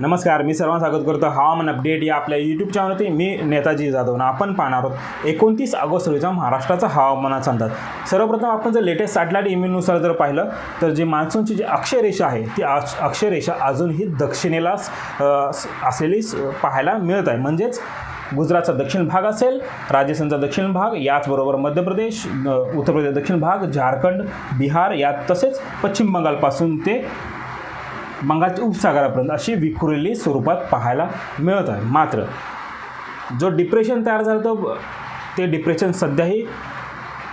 नमस्कार मी सर्वांना स्वागत करतो. हवामान अपडेट या आपल्या यूट्यूब चॅनलवरती मी नेताजी जाधव ना आपण पाहणार आहोत एकोणतीस ऑगस्ट रोजीचा महाराष्ट्राचा हवामानाचा अंदाज सर्वप्रथम आपण जर लेटेस्ट सॅटेलाईट इमेलनुसार जर पाहिलं तर जी मान्सूनची जी अक्षरेषा आहे ती अक्ष- अक्षरेषा अजूनही दक्षिणेला असलेली पाहायला मिळत आहे. म्हणजेच गुजरातचा दक्षिण भाग असेल राजस्थानचा दक्षिण भाग याचबरोबर मध्य प्रदेश उत्तर प्रदेश दक्षिण भाग झारखंड बिहार यात तसेच पश्चिम बंगालपासून ते बंगालच्या उपसागरापर्यंत अशी विखुरलेली स्वरूपात पाहायला मिळत आहे. मात्र जो डिप्रेशन तयार झालं तो ते डिप्रेशन सध्याही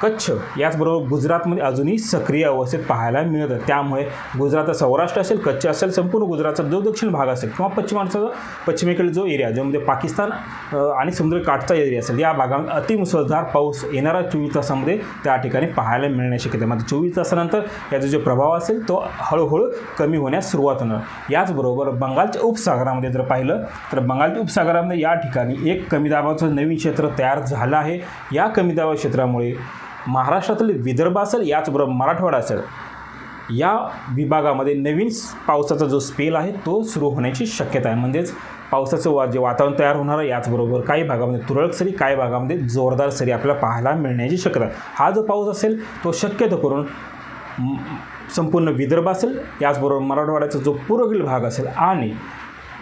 कच्छ याचबरोबर गुजरातमध्ये अजूनही सक्रिय अवस्थेत पाहायला मिळतं. त्यामुळे गुजरात सौराष्ट्र असेल कच्छ असेल संपूर्ण गुजरातचा जो दक्षिण भाग असेल किंवा पश्चिमाचा पश्चिमेकडील जो एरिया ज्यामध्ये पाकिस्तान आणि समुद्रकाठचा एरिया असेल या भागामध्ये अतिमुसळधार पाऊस येणारा चोवीस तासामध्ये त्या ठिकाणी पाहायला मिळण्याची शक्यता. म्हणजे मात्र चोवीस तासानंतर याचा जो प्रभाव असेल तो हळूहळू कमी होण्यास सुरुवात होणार. याचबरोबर बंगालच्या उपसागरामध्ये जर पाहिलं तर बंगालच्या उपसागरामध्ये या ठिकाणी एक कमी दाबाचं नवीन क्षेत्र तयार झालं आहे. या कमी दाबा क्षेत्रामुळे महाराष्ट्रातील विदर्भ असेल याचबरोबर मराठवाडा असेल या विभागामध्ये नवीन पावसाचा जो स्पेल आहे तो सुरू होण्याची शक्यता आहे. म्हणजेच पावसाचं वा जे वातावरण तयार होणार आहे याचबरोबर काही भागामध्ये तुरळक सरी काही भागामध्ये जोरदार सरी आपल्याला पाहायला मिळण्याची शक्यता हा जो पाऊस असेल तो शक्यतो करून संपूर्ण विदर्भ असेल याचबरोबर मराठवाड्याचा जो पूर्वेकडील भाग असेल आणि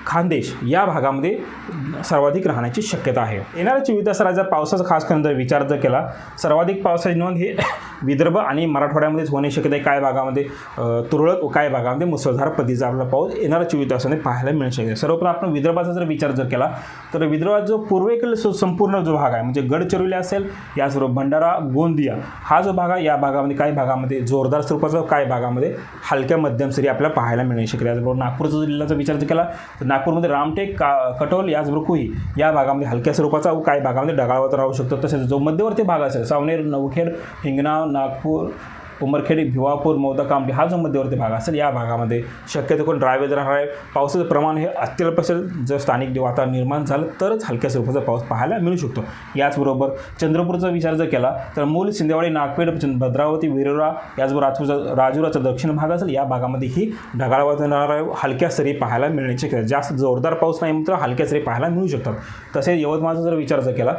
खानदेश या भागामध्ये सर्वाधिक राहण्याची शक्यता आहे. येणाऱ्या चोवीस तासाला जर पावसाचा खास करून जर विचार जर केला सर्वाधिक पावसाची नोंद ही विदर्भ आणि मराठवाड्यामध्येच होण्याची शक्यता आहे काय भागामध्ये तुरळक काय भागामध्ये मुसळधार पद्धतीचा आपला पाऊस येणारा चोवीस तासामध्ये पाहायला मिळू शकते सर्वप्रथम आपण विदर्भाचा जर विचार जर केला तर विदर्भात जो पूर्वेकडील संपूर्ण जो भाग आहे म्हणजे गडचिरोली असेल याचबरोबर भंडारा गोंदिया हा जो भाग आहे या भागामध्ये काही भागामध्ये जोरदार स्वरूपाचा काही भागामध्ये हलक्या मध्यम सरी आपल्याला पाहायला मिळू शकते आहे याचबरोबर नागपूरचा जिल्ह्याचा विचार जर केला तर नागपूरमध्ये रामटेक का कटोल याचबरोबर कुही या भागामध्ये हलक्या स्वरूपाचा काही भागामध्ये ढगाळवत राहू शकतो. तसेच जो मध्यवर्ती भाग असेल सावनेर नवखेड हिंगणा नागपूर उमरखेड भिवापूर मौदा हा जो मध्यवर्ती भाग असेल या भागामध्ये शक्यतो करून ड्राय वेदर राहणार आहे. पावसाचं प्रमाण हे अत्यल्प असेल. जर स्थानिक जे वातावरण निर्माण झालं तरच हलक्या स्वरूपाचा पाऊस पाहायला मिळू शकतो. याचबरोबर चंद्रपूरचा विचार जर केला तर मूल सिंदेवाडी नागपेठ चंद- भद्रावती विरोरा याचबरोबर राजपूरचा राजुराचा दक्षिण भाग असेल या भागामध्ये ही ढगाळ वातावरण राहणार आहे. हलक्या सरी पाहायला मिळण्याची जास्त जोरदार पाऊस नाही मात्र हलक्या सरी पाहायला मिळू शकतात. तसेच यवतमाळचा जर विचार जर केला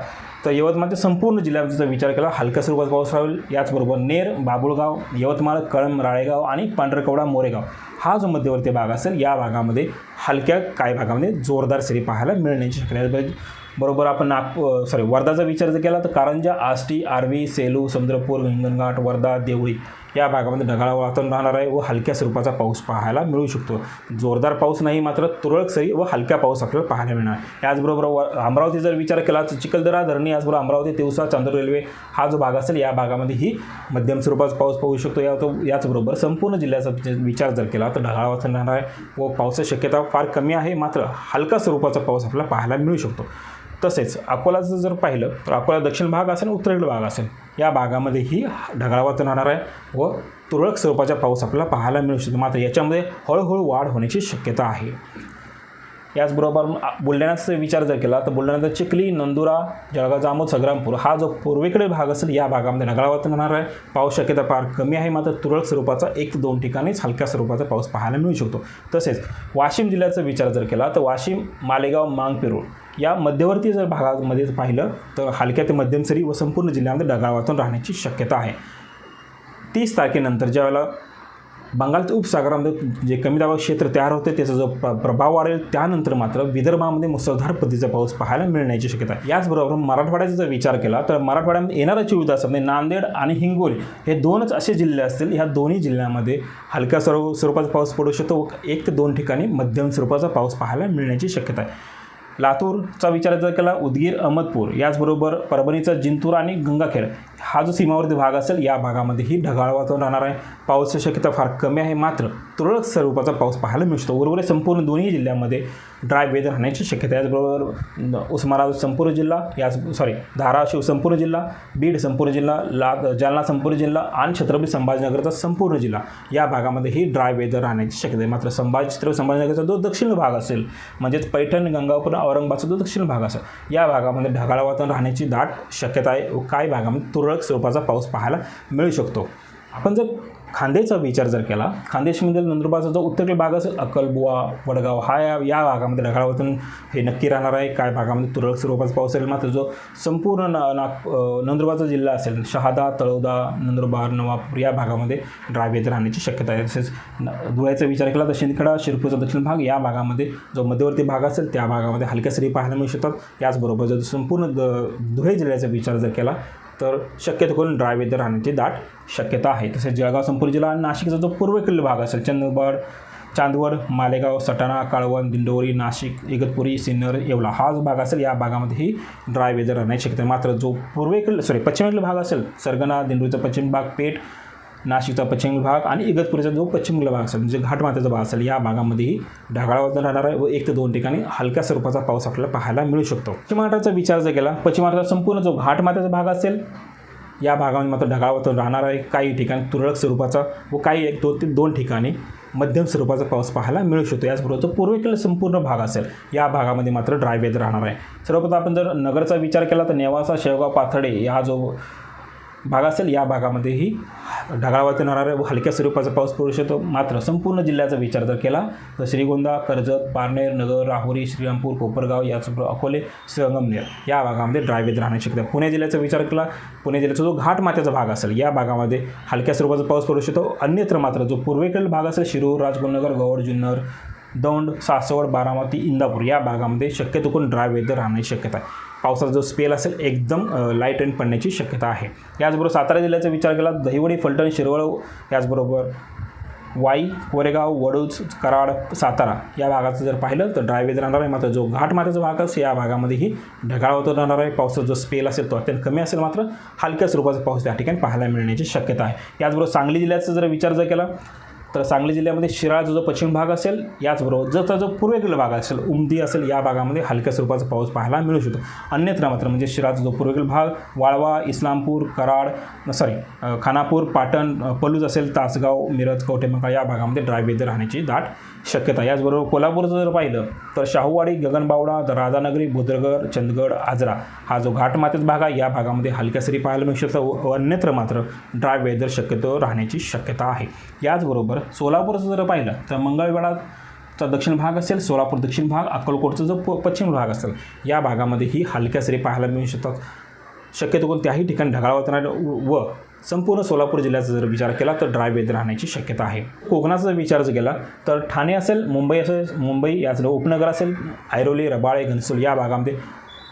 तर यवतमाळच्या संपूर्ण जिल्ह्याचा जर विचार केला हलक्या स्वरूपात पाऊस राहील याचबरोबर नेर बाबुळगाव यवतमाळ कळंब राळेगाव आणि पांढरकवडा मोरेगाव. हा जो मध्यवर्ती भाग असेल या भागामध्ये हलक्या काही भागामध्ये जोरदार सरी पाहायला मिळण्याची शक्यता बरोबर आपण नागपूर सॉरी वर्धाचा विचार जर केला तर कारंजा आष्टी आर्वी सेलू समुद्रपूर हिंगणघाट वर्धा देवळी या भागामध्ये ढगाळ वातावरण राहणार आहे व हलक्या स्वरूपाचा पाऊस पाहायला मिळू शकतो. जोरदार पाऊस नाही मात्र तुरळक सरी व हलक्या पाऊस आपल्याला पाहायला मिळणार याचबरोबर व अमरावती जर विचार केला तर चिखलदरा धरणी याचबरोबर अमरावती तिवसा चांदूर रेल्वे हा जो भाग असेल या भागामध्ये ही मध्यम स्वरूपाचा पाऊस पाहू शकतो. या तो याचबरोबर संपूर्ण जिल्ह्याचा विचार जर केला तर ढगाळ वातावरण राहणार आहे व पावसाची शक्यता फार कमी आहे मात्र हलका स्वरूपाचा पाऊस आपल्याला पाहायला मिळू शकतो. तसेच अकोलाचं जर पाहिलं तर अकोला दक्षिण भाग असेल उत्तरेकडील भाग असेल या भागामध्येही ढगाळ वातावरण राहणार आहे व तुरळक स्वरूपाचा पाऊस आपल्याला पाहायला मिळू शकतो. मात्र याच्यामध्ये हळूहळू वाढ होण्याची शक्यता आहे. याचबरोबर बुलढाण्याचा विचार जर केला तर बुलढाण्याचा चिखली नंदुरा जळगाव जामोद संग्रामपूर हा जो पूर्वेकडे भाग असेल या भागामध्ये ढगाळ राहणार आहे. पाऊस शक्यता फार कमी आहे मात्र तुरळक स्वरूपाचा एक दोन ठिकाणीच हलक्या स्वरूपाचा पाऊस पाहायला मिळू शकतो. तसेच वाशिम जिल्ह्याचा विचार जर केला तर वाशिम मालेगाव मांगपिरूळ या मध्यवर्ती जर भागामध्ये जर पाहिलं तर हलक्या ते मध्यम सरी व संपूर्ण जिल्ह्यामध्ये ढगाळ वातावरण राहण्याची शक्यता आहे. तीस तारखेनंतर ज्यावेळेला बंगालच्या उपसागरामध्ये जे कमी दाबा क्षेत्र तयार होते त्याचा जो प्रभाव वाढेल त्यानंतर मात्र विदर्भामध्ये मुसळधार पद्धतीचा पाऊस पाहायला मिळण्याची शक्यता आहे. याचबरोबर मराठवाड्याचा जर विचार केला तर मराठवाड्यामध्ये येणाऱ्या चोवीस तासामध्ये नांदेड आणि हिंगोली हे दोनच असे जिल्हे असतील. ह्या दोन्ही जिल्ह्यामध्ये हलक्या स्वरूप स्वरूपाचा पाऊस पडू शकतो. एक ते दोन ठिकाणी मध्यम स्वरूपाचा पाऊस पाहायला मिळण्याची शक्यता आहे. लातूरचा विचार जर केला उदगीर अहमदपूर याचबरोबर परभणीचा जिंतूर आणि गंगाखेड हा जो सीमावर्ती भाग असेल या भागामध्येही ढगाळ वातावरण राहणार आहे. पावसाची शक्यता फार कमी आहे. मात्र तुरळक स्वरूपाचा पाऊस पाहायला मिळतो. उर्वरित संपूर्ण दोन्ही जिल्ह्यामध्ये ड्राय वेदर राहण्याची शक्यता आहे. याचबरोबर उस्मानाबाद संपूर्ण जिल्हा याच सॉरी धाराशिव संपूर्ण जिल्हा बीड संपूर्ण जिल्हा ला जालना संपूर्ण जिल्हा आणि छत्रपती संभाजीनगरचा संपूर्ण जिल्हा या भागामध्ये ही ड्राय वेदर राहण्याची शक्यता आहे. मात्र संभाजी छत्रपती संभाजीनगरचा जो दक्षिण भाग असेल म्हणजेच पैठण गंगापूर औरंगाबादचा जो दक्षिण भाग असेल या भागामध्ये ढगाळ वातावरण राहण्याची दाट शक्यता आहे. व काही भागामध्ये तुरळक स्वरूपाचा पाऊस पाहायला मिळू शकतो. आपण जर खांदेचा विचार जर केला खानदेशमधील नंदुरबारचा जो उत्तरेकडील भाग असेल अक्कलबुवा वडगाव हा या या भागामध्ये ढगाळातून हे नक्की राहणार आहे. काय भागामध्ये तुरळक स्वरूपाचा पाऊस असेल मात्र जो संपूर्ण ना नाग नंदुरबारचा जिल्हा असेल शहादा तळोदा नंदुरबार नवापूर या भागामध्ये ड्राय राहण्याची शक्यता आहे. तसेच न- धुळ्याचा विचार केला तर शिंदखेडा शिरपूरचा दक्षिण भाग या भागामध्ये जो मध्यवर्ती भाग असेल त्या भागामध्ये हलक्या सरी पाहायला मिळू शकतात. याचबरोबर जर संपूर्ण द धुळे जिल्ह्याचा विचार जर केला तर शक्यतो करून ड्राय वेदर राहण्याची दाट शक्यता आहे. तसेच जळगाव संपूर्ण जिल्हा आणि नाशिकचा जो पूर्वेकडील भाग असेल चंदगड चांदवड मालेगाव सटाणा काळवण दिंडोरी नाशिक इगतपुरी सिन्नर येवला हा जो भाग असेल या भागामध्येही ड्राय वेदर राहण्याची शक्यता मात्र जो पूर्वेकडील सॉरी पश्चिमेकडील भाग असेल सरगणा दिंडोरीचा पश्चिम भाग पेठ नाशिकचा पश्चिम भाग आणि इगतपुरीचा जो पश्चिम भाग असेल म्हणजे घाटमाथ्याचा भाग असेल या भागामध्येही ढगाळावर राहणार आहे व एक ते दोन ठिकाणी हलक्या स्वरूपाचा पाऊस आपल्याला पाहायला मिळू शकतो. पश्चिम महाराष्ट्राचा विचार जर केला पश्चिम महाराष्ट्राचा संपूर्ण जो घाटमाथ्याचा भाग असेल या भागामध्ये मात्र ढगाळावर राहणार आहे. काही ठिकाणी तुरळक स्वरूपाचा व काही एक दोन ते दोन ठिकाणी मध्यम स्वरूपाचा पाऊस पाहायला मिळू शकतो. याचबरोबर जो पूर्वेकडील संपूर्ण भाग असेल या भागामध्ये मात्र ड्राय वेदर राहणार आहे. सर्वप्रथम आपण जर नगरचा विचार केला तर नेवासा शेवगाव पाथडे हा जो भाग असेल या भागामध्येही ढगाळावरती राहणार व हलक्या स्वरूपाचा पाऊस पडू शकतो. मात्र संपूर्ण जिल्ह्याचा विचार जर केला तर श्रीगोंदा कर्जत पारनेर नगर राहुरी श्रीरामपूर कोपरगाव याचबरोबर अकोले संगमनेर या भागामध्ये ड्रायवेद राहण्याची शक्यता. आहे. पुणे जिल्ह्याचा विचार केला पुणे जिल्ह्याचा जो घाटमाथ्याचा भाग असेल या भागामध्ये हलक्या स्वरूपाचा पाऊस पडू शकतो. अन्यत्र मात्र जो पूर्वेकडील भाग असेल शिरूर राजगुरुनगर गौड जुन्नर दौंड सासवड बारामती इंदापूर या भागामध्ये शक्यतो करून ड्राय वेदर राहण्याची शक्यता आहे. पावसाचा जो स्पेल असेल एकदम लाइट रेन पडण्याची शक्यता आहे. याचबरोबर सातारा जिल्ह्याचा विचार केला दहिवडी फलटण शिरवळ याचबरोबर वाई कोरेगाव वडूज कराड सातारा या भागाचं जर पाहिलं तर ड्राय वेदर राहणार आहे. मात्र जो घाटमाथ्याचा भाग असेल या भागामध्येही ढगाळ होत राहणार आहे. पावसाचा जो स्पेल असेल तो अत्यंत कमी असेल. मात्र हलक्या स्वरूपाचा पाऊस त्या ठिकाणी पाहायला मिळण्याची शक्यता आहे. याचबरोबर सांगली जिल्ह्याचा जर विचार जर केला तर सांगली जिल्ह्यामध्ये शिराळचा जो पश्चिम भाग असेल याचबरोबर जर जो पूर्वेकडील भाग असेल उमदी असेल या भागामध्ये हलक्या स्वरूपाचा पाऊस पाहायला मिळू शकतो. अन्यत्र मात्र म्हणजे शिराळचा जो पूर्वेकडील भाग वाळवा इस्लामपूर कराड सॉरी खानापूर पाटण पलूज असेल तासगाव मिरज कवटेमका या भागामध्ये ड्राय वेदर राहण्याची दाट शक्यता याचबरोबर कोल्हापूरचं जर पाहिलं तर शाहूवाडी गगनबावडा राधानगरी बुद्रगड चंदगड आजरा हा जो घाटमातेचा भाग आहे या भागामध्ये हलक्या सरी पाहायला मिळू शकतो व व अन्यत्र मात्र ड्राय वेदर शक्यतो राहण्याची शक्यता आहे. याचबरोबर सोलापूरचं जर पाहिलं तर मंगळवेढाचा दक्षिण भाग असेल सोलापूर दक्षिण भाग अक्कलकोटचा जो प पश्चिम भाग असेल या भागामध्येही हलक्या सरी पाहायला मिळू शकतात. शक्यतो कोणत्याही ठिकाणी ढगाळ वातावरण व संपूर्ण सोलापूर जिल्ह्याचा जर विचार केला तर ड्राय वेदर राहण्याची शक्यता आहे. कोकणाचा जर विचार जर केला तर ठाणे असेल मुंबई असेल मुंबई याचं उपनगर असेल ऐरोली रबाळे घनसोल या भागामध्ये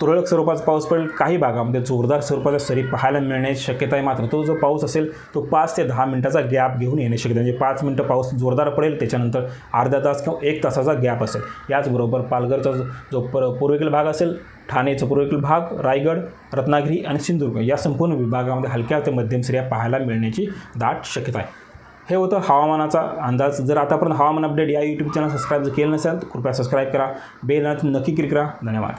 तुरळक स्वरूपाचा पाऊस पडेल. काही भागामध्ये जोरदार स्वरूपाचा सरी पाहायला मिळण्याची शक्यता आहे मात्र. तो जो पाऊस असेल तो पाच ते दहा मिनिटाचा गॅप घेऊन येण्याची शक्यता म्हणजे पाच मिनटं पाऊस जोरदार पडेल त्याच्यानंतर अर्धा तास किंवा एक तासाचा गॅप असेल. याचबरोबर पालघरचा जो- पर पूर्वेकडील भाग असेल ठाणेचा पूर्वेकडील भाग रायगड रत्नागिरी आणि सिंधुदुर्ग या संपूर्ण विभागामध्ये हलक्या ते मध्यम सऱ्या पाहायला मिळण्याची दाट शक्यता आहे. हे होतं हवामानाचा अंदाज. जर आतापर्यंत हवामान अपडेट या यूट्यूब चॅनल सबस्क्राईब जर केलं नसेल तर कृपया सबस्क्राईब करा. बेल नक्की क्लिक करा. धन्यवाद.